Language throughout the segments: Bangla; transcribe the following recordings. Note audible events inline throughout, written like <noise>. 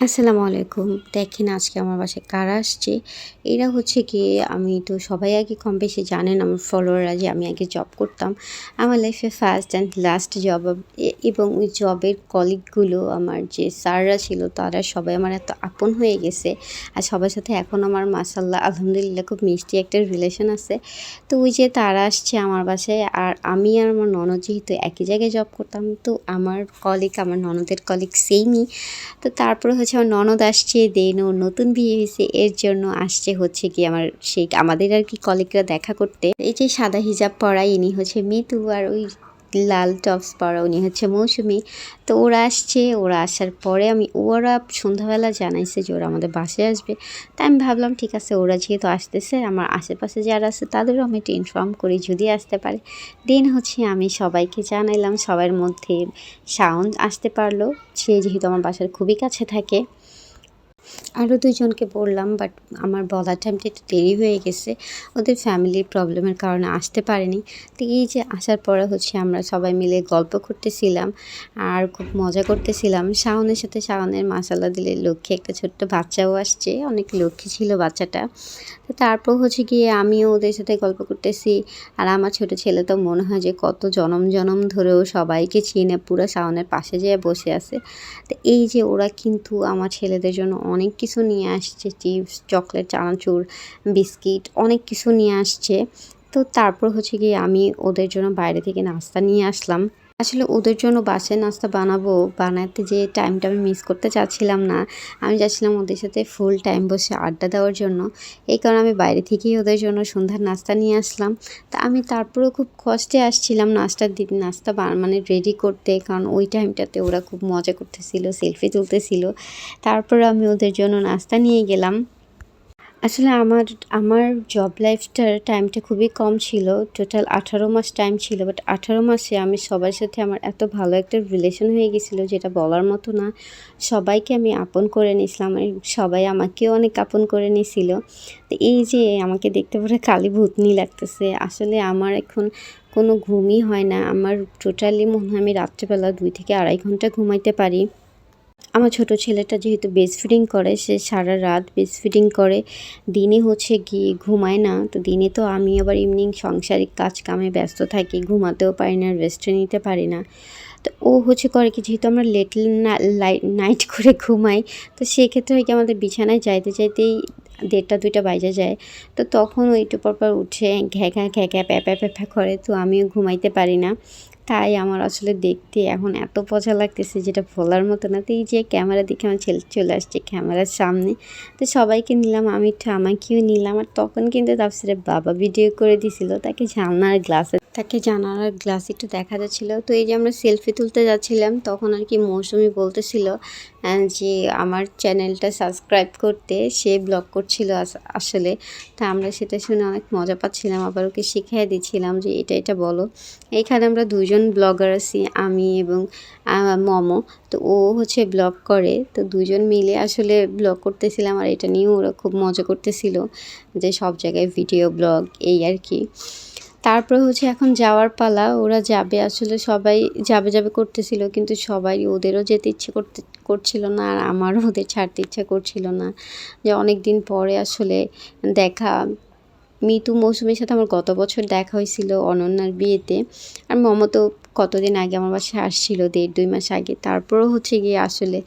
আসসালামু আলাইকুম। দেখেন আজকে আমার বাসায় কারা আসছে? এরা হচ্ছে কি আমি তো সবাই আগে কম বেশি জানেন, আমার ফলোয়াররা যে আমি আগে জব করতাম। আমার লাইফে ফার্স্ট অ্যান্ড লাস্ট জব এবং ওই জবের কলিগগুলো আমার যে স্যাররা ছিল, তারা সবাই আমার এত আপন হয়ে গেছে। আর সবার সাথে এখন আমার মাসাল্লাহ আলহামদুলিল্লাহ খুব মিষ্টি একটা রিলেশন আছে। তো ওই যে তারা আসছে আমার বাসায়, আর আমি আর আমার ননদ যেহেতু একই জায়গায় জব করতাম, তো আমার কলিগ আমার ননদের কলিগ সেমই তো তারপরে হচ্ছে আমার ননদ আসছে, দেন ও নতুন বিয়ে হয়েছে, এর জন্য আসছে হচ্ছে কি আমার সেই আমাদের আর কি কলিগরা দেখা করতে। এই যে সাদা হিজাব পরা ইনি হচ্ছে মিতু আর ওই লাল টপস পরা উনি হচ্ছে মৌসুমি। তো ওরা আসছে, ওরা আসার পরে আমি, ওরা সন্ধ্যাবেলা জানাইছে যে ওরা আমাদের বাসে আসবে। তাই আমি ভাবলাম, ঠিক আছে, ওরা যেহেতু আসতেছে, আমার আশেপাশে যারা আছে তাদেরও আমি একটু ইনফর্ম করি, যদি আসতে পারে। দেন হচ্ছে আমি সবাইকে জানাইলাম, সবার মধ্যে সাউন্ড আসতে পারল। সে যেহেতু আমার বাসার খুবই কাছে থাকে আরও দুজনকে বললাম বাট আমার বলার টাইমটা একটু দেরি হয়ে গেছে। ওদের ফ্যামিলির প্রবলেমের কারণে আসতে পারেনি। তো এই যে আসার পরে হচ্ছে আমরা সবাই মিলে গল্প করতেছিলাম আর খুব মজা করতেছিলাম। শাওনের সাথে শাওনের মাসালা দিলে লক্ষ্মী একটা ছোট্ট বাচ্চাও আসছে, অনেক লক্ষ্মী ছিল বাচ্চাটা। তো তারপর হচ্ছে গিয়ে আমিও ওদের সাথে গল্প করতেছি আর আমার ছোট ছেলে তো মনে হয় যে কত জনম জনম ধরেও সবাইকে চিনে, পুরো শাওনের পাশে যেয়ে বসে আছে। তো এই যে ওরা কিন্তু আমার ছেলেদের জন্য অনেক কিছু নিয়ে আসছে, চিপস, চকলেট, চানাচুর, বিস্কিট, অনেক কিছু নিয়ে আসছে। তো তারপর হচ্ছে কি আমি ওদের জন্য বাইরে থেকে নাস্তা নিয়ে আসলাম। আসলে ওদের জন্য বাসায় নাস্তা বানাবো, বানাতে যে টাইমটা আমি মিস করতে চাচ্ছিলাম না, আমি চাচ্ছিলাম ওদের সাথে ফুল টাইম বসে আড্ডা দেওয়ার জন্য। এই কারণে আমি বাইরে থেকেই ওদের জন্য সন্ধ্যার নাস্তা নিয়ে আসলাম। তা আমি তারপরেও খুব কষ্টে আসছিলাম নাস্তার দিন নাস্তা মানে রেডি করতে, কারণ ওই টাইমটাতে ওরা খুব মজা করতেছিল সেলফি তুলতেছিল। তারপর আমি ওদের জন্য নাস্তা নিয়ে গেলাম। আসলে আমার আমার জব লাইফটার টাইমটা খুবই কম ছিল। টোটাল আঠারো মাস টাইম ছিল বাট আঠারো মাসে আমি সবার সাথে আমার এত ভালো একটা রিলেশন হয়ে গেছিল যেটা বলার মতো না। সবাইকে আমি আপন করে নিয়েছিলাম সবাই আমাকেও অনেক আপন করে নিয়েছিল। তো এই যে আমাকে দেখতে পরে কালি ভূতনি লাগতেছে। আসলে আমার এখন কোনো ঘুমই হয় না। আমার টোটালি মনে হয় আমি রাত্রেবেলা দুই থেকে আড়াই ঘণ্টা ঘুমাইতে পারি। আমার ছোট ছেলেটা যেহেতু বেস্ট ফিডিং করে, সে সারা রাত বেস্ট ফিডিং করে, দিনে হচ্ছে গিয়ে ঘুমায় না, তো দিনে তো আমি আবার ইভিনিং সংসারিক কাজ কামে ব্যস্ত থাকি, ঘুমাতেও পারি না রেস্টে নিতে পারি না। তো ও হচ্ছে করে কি, যেহেতু আমরা লেটল নাইট <laughs> করে ঘুমাই, তো সেক্ষেত্রে হয় কি আমাদের বিছানায় যাইতে যাইতেই দেড়টা, দুইটা বাইজে যায়। তো তখন ওই পর উঠে ঘ্যা ঘ্যা ঘ্যা ঘ্যা প্যাপা প্যাপা করে, তো আমিও ঘুমাইতে পারি না। তাই আমার আসলে দেখতে এখন এত পচা লাগতেছে যেটা বলার মতো না। তো এই যে ক্যামেরা দেখে আমার ছেলে চলে আসছে ক্যামেরার সামনে। তো সবাইকে নিলাম, আমি একটু আমাকেও নিলাম। আর তখন কিন্তু তাপসিরের বাবা ভিডিও করে দিছিল, তাকে জানলার গ্লাসে তাকে জানালার গ্লাস একটু দেখা যাচ্ছিল। তো এই যে আমরা সেলফি তুলতে যাচ্ছিলাম, তখন আর কি মৌসুমি বলতেছিল যে আমার চ্যানেলটা সাবস্ক্রাইব করতে সে ব্লগ করছিল আসলে। তা আমরা সেটা শুনে অনেক মজা পাচ্ছিলাম, আবার ওকে শিখিয়ে দিচ্ছিলাম যে এটা এটা বলো। এইখানে আমরা দুজন ব্লগার আছি, আমি এবং মমো। তো ও হচ্ছে ব্লগ করে। তো দুজন মিলে আসলে ব্লগ করতেছিলাম আর এটা নিয়েও ওরা খুব মজা করতেছিল যে সব জায়গায় ভিডিও, ব্লগ এই আর কি। তারপরে হচ্ছে এখন যাওয়ার পালা, ওরা যাবে আসলে সবাই যাবে যাবে করতেছিল কিন্তু সবাই ওদেরও যেতে ইচ্ছে করতে, করছিল না আর আমারও ওদের ছাড়তে ইচ্ছা করছিল না। যে অনেক দিন পরে আসলে দেখা মিতু মৌসুমীর সাথে আমার গত বছর দেখা হয়েছিল অনন্যার বিয়েতে। আর মমতো কতদিন আগে আমার বাসায় আসছিল, দেড় দুই মাস আগে। তারপরও হচ্ছে গিয়ে আসলে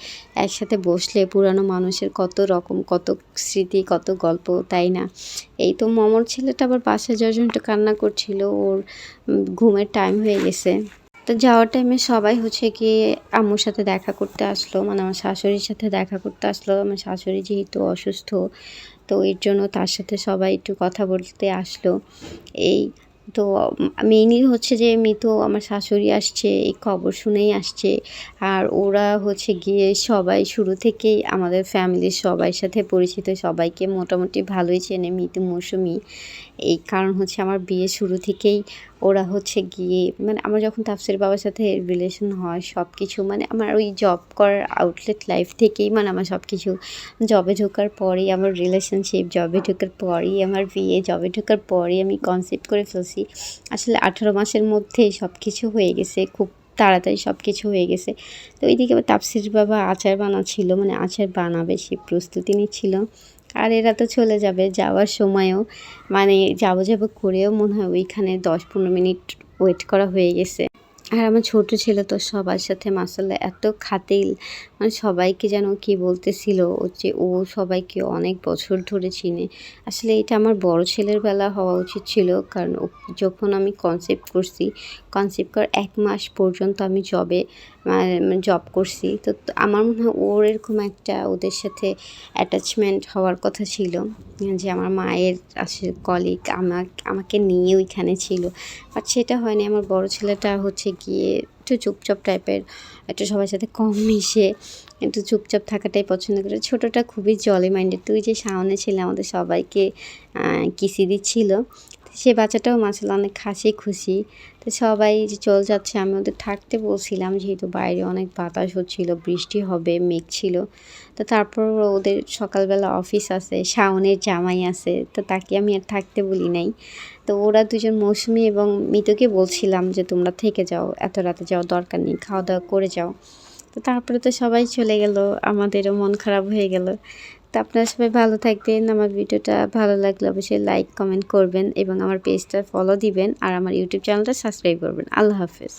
একসাথে বসলে পুরানো মানুষের কত রকম, কত স্মৃতি, কত গল্প, তাই না? এই তো মমর ছেলেটা আবার বাসায় যাওয়ার জন্য একটু কান্না করছিল, ওর ঘুমের টাইম হয়ে গেছে। তো যাওয়ার টাইমে সবাই হচ্ছে গিয়ে আম্মুর সাথে দেখা করতে আসলো মানে আমার শাশুড়ির সাথে দেখা করতে আসলো। আমার শাশুড়ি যেহেতু অসুস্থ তো এর জন্য তার সাথে সবাই একটু কথা বলতে আসলো। এই তো মেইনলি হচ্ছে যে মৃত আমার শাশুড়ি আসছে, এই খবর শুনেই আসছে। আর ওরা হচ্ছে গিয়ে সবাই শুরু থেকেই আমাদের ফ্যামিলির সবাই সাথে পরিচিত, সবাইকে মোটামুটি ভালোই চেনে মিতু, মৌসুমি। এই কারণ হচ্ছে আমার বিয়ে শুরু থেকেই ওরা হচ্ছে গিয়ে মানে আমার যখন তাফসির বাবার সাথে রিলেশন হয় সব কিছু মানে আমার ওই জব করার আউটলেট লাইফ থেকেই মানে আমার সব কিছু জবে ঢোকার পরেই, আমার রিলেশনশিপ জবে ঢোকার পরেই, আমার বিয়ে জবে ঢোকার পরেই আমি কনসেপ্ট করে ফেলছি। আসলে আঠারো মাসের মধ্যে সব কিছু হয়ে গেছে, খুব তাড়াতাড়ি সব কিছু হয়ে গেছে। তো ওইদিকে আবার তাপসির বাবা আচার বানা ছিল মানে আচার বানাবে সে প্রস্তুতি নিচ্ছিল। আর এরা তো চলে যাবে যাওয়ার সময়ও। মানে যাব যাব করেও মনে হয় ওইখানে দশ পনেরো মিনিট ওয়েট করা হয়ে গেছে। আর আমার ছোট ছেলে তো সবার সাথে মাসাল্লা এত খাতিল। মানে সবাইকে যেন কি বলতেছিল যে ও সবাইকে অনেক বছর ধরে চিনে। আসলে এটা আমার বড় ছেলের বেলা হওয়া উচিত ছিল কারণ যখন আমি কনসেপ্ট করছি কনসেপ্ট করার এক মাস পর্যন্ত আমি জবে জব করছি। তো আমার মনে হয় ওর এরকম একটা ওদের সাথে অ্যাটাচমেন্ট হওয়ার কথা ছিল, যে আমার মায়ের আসলে কলিগ আমাকে আমাকে নিয়ে ওইখানে ছিল। বাট সেটা হয়নি, আমার বড় ছেলেটা হচ্ছে গিয়ে একটু চুপচাপ টাইপের একটু সবার সাথে কম মিশে, একটু চুপচাপ থাকাটাই পছন্দ করে। ছোটোটা খুবই জলি মাইন্ডেড তুই যে সামনে ছিলে আমাদের সবাইকে কিসি দিচ্ছিল। সে বাচ্চাটাও মাসাল অনেক হাসি খুশি। তো সবাই যে চল যাচ্ছে, আমি ওদের থাকতে বলছিলাম যেহেতু বাইরে অনেক বাতাস হচ্ছিল, বৃষ্টি হবে, মেঘ ছিল। তো তারপর ওদের সকালবেলা অফিস আছে, শাওনের জামাই আছে, তো তাকে আমি আর থাকতে বলি নাই। তো ওরা দুজন মৌসুমি এবং মিতুকে বলছিলাম যে, তোমরা থেকে যাও, এত রাতে যাওয়ার দরকার নেই খাওয়া দাওয়া করে যাও। তো তারপরে তো সবাই চলে গেল, আমাদেরও মন খারাপ হয়ে গেল। তো আপনারা সবাই ভালো থাকবেন। আমার ভিডিওটা ভালো লাগলে অবশ্যই লাইক কমেন্ট করবেন এবং আমার পেজটা ফলো দিবেন। আর আমার ইউটিউব চ্যানেলটা সাবস্ক্রাইব করবেন। আল্লাহ হাফেজ।